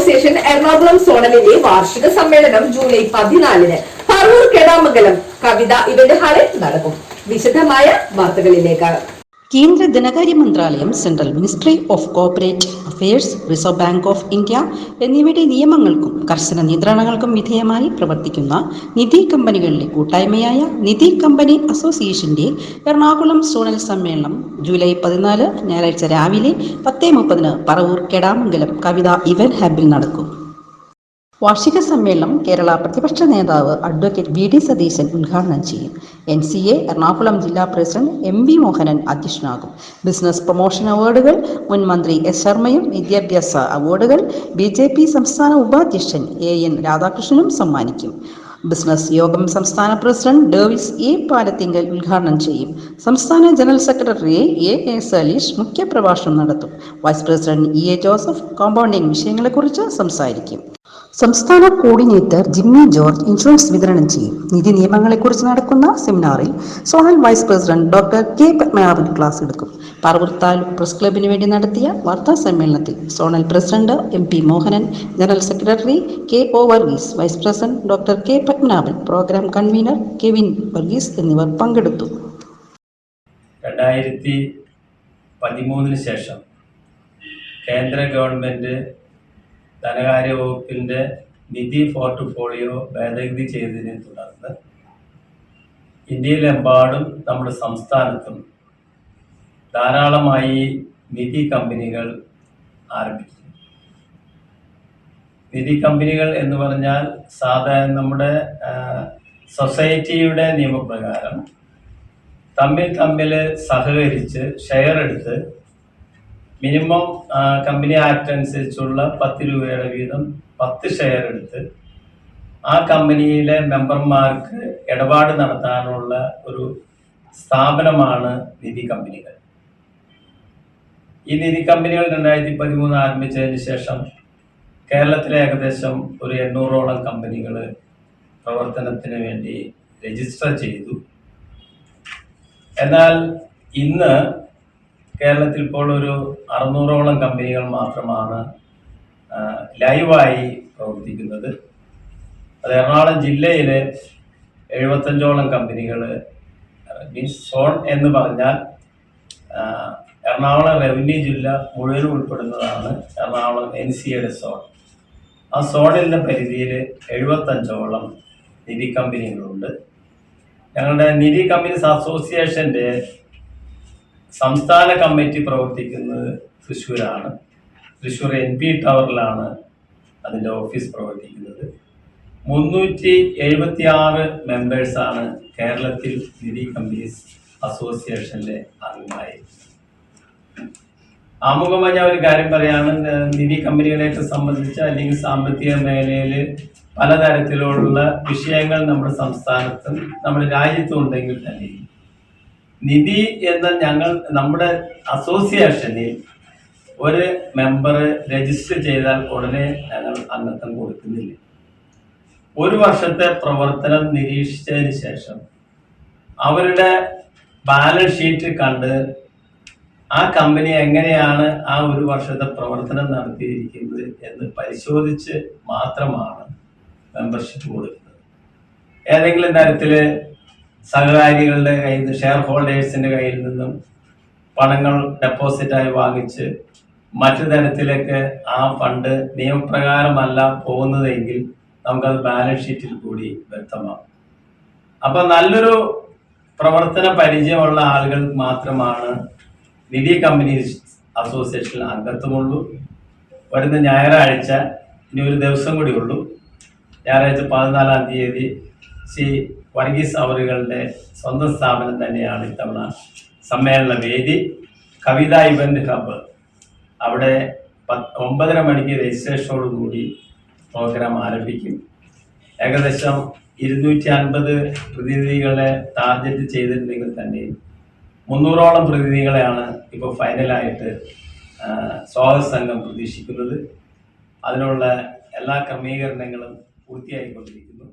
Association Ernakulam സോണലിന്റെ വാർഷിക സമ്മേളനം July പതിനാലിന് പറവൂർ കെടാമംഗലം കവിത ഇവന്റ് ഹാളിൽ നടക്കും. വിശദമായ വാർത്തകളിലേക്ക്. കേന്ദ്ര ധനകാര്യ മന്ത്രാലയം central ministry of corporate affairs reserve bank of India എന്നിവയുടെ നിയമങ്ങൾക്കും കർശന നിയന്ത്രണങ്ങൾക്കും വിധേയമായി പ്രവർത്തിക്കുന്ന നിധി കമ്പനികളിലെ കൂട്ടായ്മയായ നിധി കമ്പനി അസോസിയേഷന്റെ എറണാകുളം സോണൽ സമ്മേളനം ജൂലൈ പതിനാല് ഞായറാഴ്ച രാവിലെ പത്തേ മുപ്പതിന് പറവൂർ കെടാമംഗലം കവിത ഇവന്റ് ഹബിൽ നടക്കും. വാർഷിക സമ്മേളനം കേരള പ്രതിപക്ഷ നേതാവ് അഡ്വക്കേറ്റ് വി ഡി സതീശൻ ഉദ്ഘാടനം ചെയ്യും. എൻ സി എ എറണാകുളം ജില്ലാ പ്രസിഡന്റ് എം വി മോഹനൻ അധ്യക്ഷനാകും. ബിസിനസ് പ്രൊമോഷൻ അവാർഡുകൾ മുൻ മന്ത്രി എസ് ശർമ്മയും വിദ്യാഭ്യാസ അവാർഡുകൾ ബി ജെ പി സംസ്ഥാന ഉപാധ്യക്ഷൻ എ എൻ രാധാകൃഷ്ണനും സമ്മാനിക്കും. ബിസിനസ് യോഗം സംസ്ഥാന പ്രസിഡന്റ് ഡേവിസ് എ പാലത്തിങ്കൽ ഉദ്ഘാടനം ചെയ്യും. സംസ്ഥാന general secretary A A Saleesh മുഖ്യപ്രഭാഷണം നടത്തും. Vice president E A Joseph compounding വിഷയങ്ങളെക്കുറിച്ച് സംസാരിക്കും. സംസ്ഥാന കോർഡിനേറ്റർ ജിമ്മി ജോർജ് ഇൻഷുറൻസ് വിതരണം ചെയ്യും. നിധി നിയമങ്ങളെക്കുറിച്ച് നടക്കുന്ന സെമിനാറിൽ zonal vice president doctor K Padmanabhan class എടുക്കും. പറവൂർ താലൂക്ക് പ്രസ് ക്ലബിന് വേണ്ടി നടത്തിയ വാർത്താ സമ്മേളനത്തിൽ zonal president M P Mohanan general secretary K O Varghese vice president doctor K Padmanabhan program convener Kevin Varghese എന്നിവർ പങ്കെടുത്തു. രണ്ടായിരത്തി പതിമൂന്നിന് ശേഷം കേന്ദ്ര ഗവൺമെന്റ് ധനകാര്യ വകുപ്പിന്റെ നിധി പോർട്ട്ഫോളിയോ ഭേദഗതി ചെയ്തതിനെ തുടർന്ന് ഇന്ത്യയിലെമ്പാടും നമ്മുടെ സംസ്ഥാനത്തും ധാരാളമായി നിധി കമ്പനികൾ ആരംഭിച്ചു നിധി കമ്പനികൾ എന്ന് പറഞ്ഞാൽ സാധാരണ നമ്മുടെ സൊസൈറ്റിയുടെ നിയമപ്രകാരം തമ്മിൽ തമ്മിൽ സഹകരിച്ച് ഷെയർ എടുത്ത് മിനിമം കമ്പനി ആക്ട് അനുസരിച്ചുള്ള പത്ത് രൂപയുടെ വീതം പത്ത് ഷെയർ എടുത്ത് ആ കമ്പനിയിലെ മെമ്പർമാർക്ക് ഇടപാട് നടത്താനുള്ള ഒരു സ്ഥാപനമാണ് നിധി കമ്പനികൾ. ഈ നിധി കമ്പനികൾ രണ്ടായിരത്തി പതിമൂന്ന് ആരംഭിച്ചതിന് ശേഷം കേരളത്തിലെ ഏകദേശം ഒരു എണ്ണൂറോളം കമ്പനികൾ പ്രവർത്തനത്തിന് വേണ്ടി രജിസ്റ്റർ ചെയ്തു. എന്നാൽ ഇന്ന് കേരളത്തിൽ ഇപ്പോൾ ഒരു അറുന്നൂറോളം കമ്പനികൾ മാത്രമാണ് ലൈവായി പ്രവർത്തിക്കുന്നത്. അത് എറണാകുളം ജില്ലയിലെ എഴുപത്തഞ്ചോളം കമ്പനികൾ മീൻസ് സോൺ എന്ന് പറഞ്ഞാൽ എറണാകുളം റവന്യൂ ജില്ല മുഴുവൻ ഉൾപ്പെടുന്നതാണ് എറണാകുളം എൻ സി എയുടെ സോൺ. ആ സോണിന്റെ പരിധിയിൽ എഴുപത്തഞ്ചോളം നിധി കമ്പനികളുണ്ട്. ഞങ്ങളുടെ നിധി കമ്പനീസ് അസോസിയേഷന്റെ സംസ്ഥാന കമ്മിറ്റി പ്രവർത്തിക്കുന്നത് തൃശ്ശൂരാണ്. തൃശ്ശൂർ എൻ പി ടവറിലാണ് അതിന്റെ ഓഫീസ് പ്രവർത്തിക്കുന്നത്. മുന്നൂറ്റി എഴുപത്തി ആറ് മെമ്പേഴ്സാണ് കേരളത്തിൽ നിധി കമ്പനീസ് അസോസിയേഷനിലെ അംഗമായി. ആമുഖമായി ഞാൻ ഒരു കാര്യം പറയാണ്. നിധി കമ്പനികളെയൊക്കെ സംബന്ധിച്ച് അല്ലെങ്കിൽ സാമ്പത്തിക മേഖലയിൽ പലതരത്തിലുള്ള വിഷയങ്ങൾ നമ്മുടെ സംസ്ഥാനത്തും നമ്മുടെ രാജ്യത്തും ഉണ്ടെങ്കിൽ തന്നെ നിധി എന്ന ഞങ്ങൾ നമ്മുടെ അസോസിയേഷനിൽ ഒരു മെമ്പർ രജിസ്റ്റർ ചെയ്താൽ ഉടനെ ഞങ്ങൾ അംഗത്വം കൊടുക്കുന്നില്ല. ഒരു വർഷത്തെ പ്രവർത്തനം നിരീക്ഷിച്ചതിന് ശേഷം അവരുടെ ബാലൻസ് ഷീറ്റ് കണ്ട് ആ കമ്പനി എങ്ങനെയാണ് ആ ഒരു വർഷത്തെ പ്രവർത്തനം നടത്തിയിരിക്കുന്നത് എന്ന് പരിശോധിച്ച് മാത്രമാണ് മെമ്പർഷിപ്പ് കൊടുക്കുന്നത്. ഏതെങ്കിലും തരത്തിൽ സഹകാരികളുടെ കയ്യിൽ നിന്ന് ഷെയർ ഹോൾഡേഴ്സിന്റെ കയ്യിൽ നിന്നും പണങ്ങൾ ഡെപ്പോസിറ്റായി വാങ്ങിച്ച് മറ്റു തരത്തിലേക്ക് ആ ഫണ്ട് നിയമപ്രകാരമല്ല പോകുന്നതെങ്കിൽ നമുക്കത് ബാലൻസ് ഷീറ്റിൽ കൂടി വ്യക്തമാകും. അപ്പൊ നല്ലൊരു പ്രവർത്തന പരിചയമുള്ള ആളുകൾ മാത്രമാണ് നിധി കമ്പനീസ് അസോസിയേഷനിൽ അംഗത്വമുള്ളൂ. വരുന്ന ഞായറാഴ്ച ഇനി ഒരു ദിവസം കൂടി ഉള്ളൂ. ഞായറാഴ്ച പതിനാലാം തീയതി ശ്രീ വർഗീസ് അവറുകളുടെ സ്വന്തം സ്ഥാപനം തന്നെയാണ് ഇത്തവണ സമ്മേളന വേദി കവിത ഇവന്റ് ഹബ്ബ് അവിടെ ഒമ്പതര മണിക്ക് രജിസ്ട്രേഷനോടുകൂടി പ്രോഗ്രാം ആരംഭിക്കും. ഏകദേശം ഇരുന്നൂറ്റി അൻപത് പ്രതിനിധികളെ ടാർഗറ്റ് ചെയ്തിട്ടുണ്ടെങ്കിൽ തന്നെ മുന്നൂറോളം പ്രതിനിധികളെയാണ് ഇപ്പോൾ ഫൈനലായിട്ട് സ്വാഗത സംഘം പ്രതീക്ഷിക്കുന്നത്. അതിനുള്ള എല്ലാ ക്രമീകരണങ്ങളും പൂർത്തിയായിക്കൊണ്ടിരിക്കുന്നു.